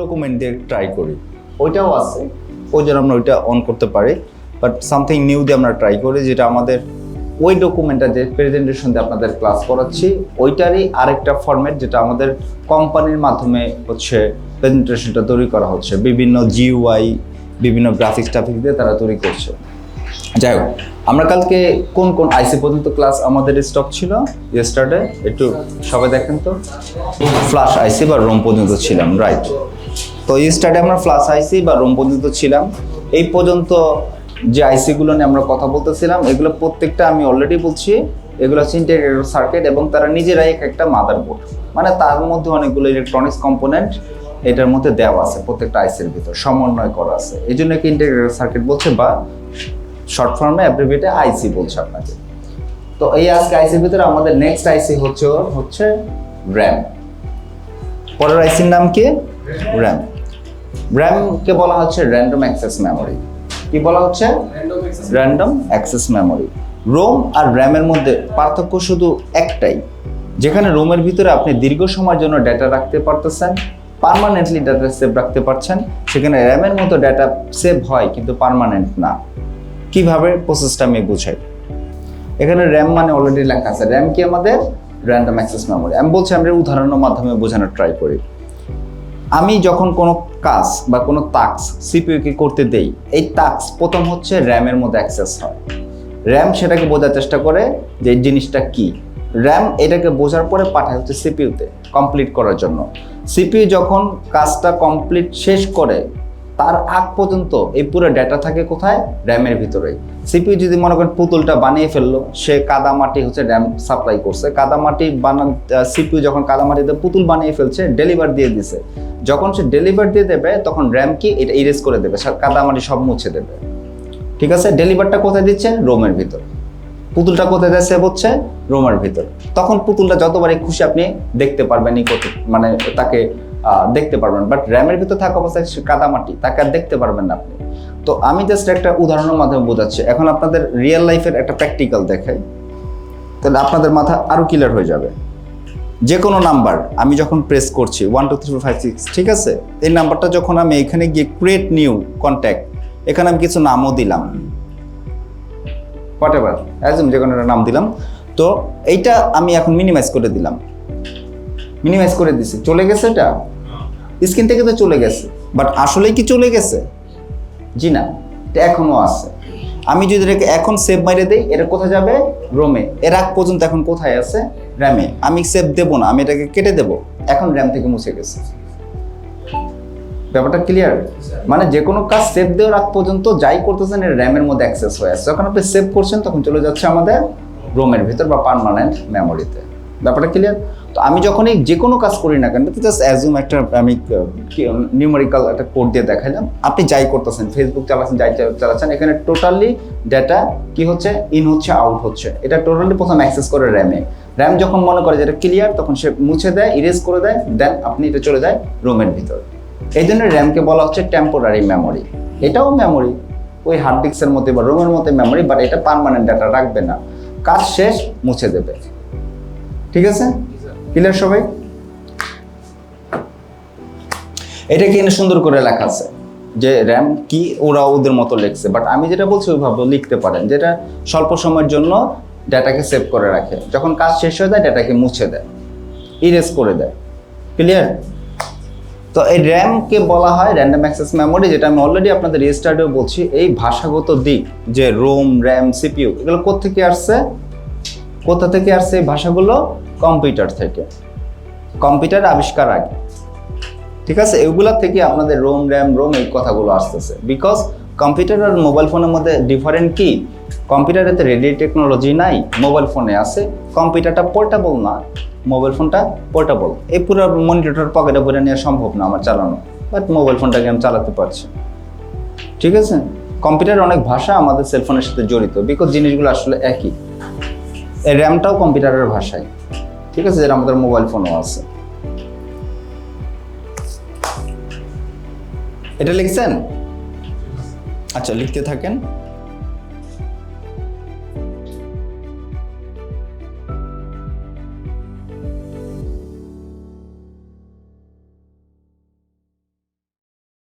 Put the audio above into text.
Document দিয়ে try করি। ওইটাও আছে ওই জন্য আমরা ওইটা অন করতে পারি। বাট সামথিং নিউ দিয়ে আমরা ট্রাই করি, যেটা আমাদের ওই ডকুমেন্টটা যে প্রেজেন্টেশন দিয়ে আপনাদের ক্লাস করাচ্ছি, ওইটারই আরেকটা ফরম্যাট যেটা আমাদের কোম্পানির মাধ্যমে হচ্ছে প্রেজেন্টেশনটা তৈরি করা হচ্ছে। বিভিন্ন জিওয়াই বিভিন্ন গ্রাফিক্স টাফিক্স দিয়ে তারা তৈরি করছে। যাই হোক, আমরা কালকে কোন কোন আইসি পর্যন্ত ক্লাস আমাদের স্টক ছিল? ইয়েস্টারডে একটু সবাই দেখেন তো। ফ্লাশ আইসি বা রোম পর্যন্ত ছিলাম রাইট তো ইয়েস্টারডে আমরা ফ্লাশ আইসি বা রোম পর্যন্ত ছিলাম। এই পর্যন্ত যে আইসিগুলো নিয়ে আমরা কথা বলতেছিলাম, এগুলো প্রত্যেকটা আমি অলরেডি বলছি। এগুলো হচ্ছে সার্কিট এবং তারা নিজেরাই এক একটা মাদারবোর্ড মানে তার মধ্যে অনেকগুলো ইলেকট্রনিক্স কম্পোনেন্ট এটার মধ্যে দেওয়া আছে প্রত্যেকটা আইসির ভিতর, সমন্বয় করা আছে। এই জন্য কি ইন্টিগ্রেটেড সার্কিট বলছে বা শর্ট ফর্মে অ্যাব্রিভিয়েটে আইসি বলছে আপনাকে। তো এই আজকে আইসির ভিতরে আমাদের নেক্সট আইসি হচ্ছে হচ্ছে র্যাম পরের আইসির নাম কি? র্যাম র্যামকে বলা হচ্ছে র্যান্ডম অ্যাক্সেস মেমোরি কি বলা হচ্ছে? র্যান্ডম অ্যাক্সেস মেমোরি রোম আর র্যামের মধ্যে পার্থক্য শুধু একটাই। যেখানে রোমের ভিতরে আপনি দীর্ঘ সময়ের জন্য ডেটা রাখতে পারতেছেন পার্মানেন্টলি ডেটা সেভ রাখতে পারছেন, সেখানে র্যামের মতো ডেটা সেভ হয়, কিন্তু পার্মানেন্ট না। কীভাবে প্রসেসটা আমি বুঝাই? এখানে র্যাম মানে অলরেডি লেখা আছে। র্যাম কি আমাদের? র্যান্ডম অ্যাক্সেস মেমোরি আমি বলছি, আমরা উদাহরণের মাধ্যমে বোঝানোর ট্রাই করি। আমি যখন কোনো কাজ বা কোনো টাস্ক সিপিইউকে করতে দেই, এই টাস্ক প্রথম হচ্ছে র্যামের মধ্যে অ্যাক্সেস হয়। র্যাম সেটাকে বোঝার চেষ্টা করে যে এই জিনিসটা কি। র্যাম এটাকে বোঝার পরে পাঠায় হচ্ছে সিপিইউতে কমপ্লিট করার জন্য। সিপিইউ যখন কাজটা কমপ্লিট শেষ করে তার আগ পর্যন্ত এই পুরো ডেটা থাকে কোথায়? র্যামের ভিতরেই সিপিইউ যদি মনে করেন পুতুলটা বানিয়ে ফেলল, সে কাদামাটি হচ্ছে র্যাম সাপ্লাই করছে। কাদামাটি বানান সিপিইউ যখন কাদামাটিতে পুতুল বানিয়ে ফেলছে ডেলিভার দিয়ে দিছে। যখন সে ডেলিভার দিয়ে দেবে, তখন র্যাম কি এটা ইরেজ করে দেবে কাদামাটি সব মুছে দেবে। ঠিক আছে? ডেলিভারটা কোথায় দিচ্ছে? রোমের ভিতর। পুতুলটা কোথায় দেয় সেভ হচ্ছে রোমের ভিতর। তখন পুতুলটা যতবারই খুশি আপনি দেখতে পারবেন মানে তাকে দেখতে পারবেন। বাট র্যামের ভিতর থাকা অবস্থায় কাদামাটি, তাকে আর দেখতে পারবেন না আপনি। তো আমি জাস্ট একটা উদাহরণের মাধ্যমে বোঝাচ্ছি। এখন আপনাদের রিয়েল লাইফের একটা প্র্যাকটিক্যাল দেখাই। তাহলে আপনাদের মাথা আরও ক্লিয়ার হয়ে যাবে। যে কোনো নাম্বার আমি যখন প্রেস করছি one two three four five six ঠিক আছে? এই নাম্বারটা যখন আমি এখানে গিয়ে ক্রিয়েট নিউ কন্ট্যাক্ট এখানে আমি কিছু নামও দিলাম। হোয়াট এভার অ্যাজম যে কোনো একটা নাম দিলাম। তো এইটা আমি এখন মিনিমাইজ করে দিলাম। মিনিমাইজ করে দিছে। চলে গেছে এটা? স্ক্রিন থেকে তো চলে গেছে। বাট আসলেই কি চলে গেছে? জি না, এটা এখনও আছে। আমি যদি এটাকে এখন সেভ মাইরে দেই, এটা কোথায় যাবে? রোমে এর আগ পর্যন্ত এখন কোথায় আছে? র্যামে আমি সেভ দেবো না, আমি এটাকে কেটে দেবো। এখন র্যাম থেকে মুছে গেছে। ব্যাপারটা ক্লিয়ার মানে যে কোনো কাজ সেভ দেওয়ার আগ পর্যন্ত যাই করতেছেন, এর র্যামের মধ্যে অ্যাক্সেস হয়ে আসছে যখন আপনি সেভ করছেন, তখন চলে যাচ্ছে আমাদের রোমের ভিতর বা পার্মানেন্ট মেমোরিতে ব্যাপারটা ক্লিয়ার তো আমি যখনই যে কোনো কাজ করি না কেন জাস্ট অ্যাজুম একটা, আমি নিউমেরিক্যাল একটা কোড দিয়ে দেখাইলাম। আপনি যাই করতেছেন ফেসবুক চালাচ্ছেন, যাই চালাচ্ছেন, এখানে টোটালি ডেটা কি হচ্ছে? ইন হচ্ছে আউট হচ্ছে। এটা টোটালি প্রথম অ্যাক্সেস করে র্যামে র্যাম যখন মনে করে যে এটা ক্লিয়ার তখন সে মুছে দেয় ইরেজ করে দেয় দেন আপনি এটা চলে যায় রোমের ভিতর। এই জন্য র্যামকে বলা হচ্ছে টেম্পোরারি মেমোরি এটাও মেমোরি ওই হার্ড ডিস্কের মধ্যে বা রোমের মধ্যে মেমোরি বাট এটা পার্মানেন্ট ডাটা রাখবে না। কাজ শেষ, মুছে দেবে। ঠিক আছে? ক্লিয়ার সবাই? এটা কি সুন্দর করে লেখা আছে? যে র্যাম কি ওরা ওদের মতো লিখছে বাট আমি যেটা বলছি ওইভাবে লিখতে পারেন, যেটা স্বল্প সময়ের জন্য ডেটাকে সেভ করে রাখে। যখন কাজ শেষ হয়ে যায়, ডেটাকে মুছে দেয় ইরেজ করে দেয়। ক্লিয়ার তো এই র্যামকে বলা হয় র্যান্ডম অ্যাক্সেস মেমোরি যেটা আমি অলরেডি আপনাদের রেজিস্টার্ডেও বলছি, এই ভাষাগত দিক, যে রোম র্যাম সিপিইউ এগুলো কোত্থেকে আসছে? কোথা থেকে আসছে এই ভাষাগুলো? কম্পিউটার থেকে। কম্পিউটার আবিষ্কার আগে। ঠিক আছে? এগুলা থেকে আপনাদের রোম, র্যাম, রোম এই কথাগুলো আসতেছে। বিকজ কম্পিউটার আর মোবাইল ফোনের মধ্যে ডিফারেন্ট কি? কম্পিউটারে তো রেডিও টেকনোলজি নাই মোবাইল ফোনে আছে। কম্পিউটারটা পোর্টেবল না মোবাইল ফোনটা পোর্টেবল এই পুরো মনিটর পকেটে ভরে নেওয়া সম্ভব না আমার চালানো। বাট মোবাইল ফোনটাকে আমি চালাতে পারছি। ঠিক আছে? কম্পিউটার অনেক ভাষা আমাদের সেলফোনের সাথে জড়িত। বিকজ জিনিসগুলো আসলে একই। র্যামটাও কম্পিউটারের ভাষায়। ঠিক আছে যেটা আমাদের মোবাইল ফোনও আছে। এটা লিখছেন? আচ্ছা লিখতে থাকেন।